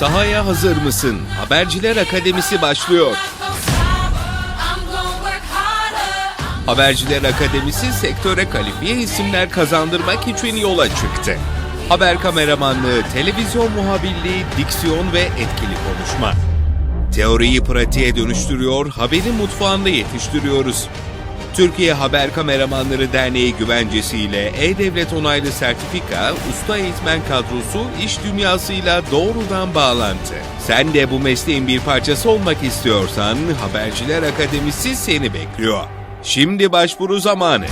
Sahaya hazır mısın? Haberciler Akademisi başlıyor. Haberciler Akademisi sektöre kalifiye isimler kazandırmak için yola çıktı. Haber kameramanlığı, televizyon muhabirliği, diksiyon ve etkili konuşma. Teoriyi pratiğe dönüştürüyor, haberi mutfağında yetiştiriyoruz. Türkiye Haber Kameramanları Derneği güvencesiyle E-Devlet onaylı sertifika, usta eğitmen kadrosu iş dünyasıyla doğrudan bağlantı. Sen de bu mesleğin bir parçası olmak istiyorsan Haberciler Akademisi seni bekliyor. Şimdi başvuru zamanı.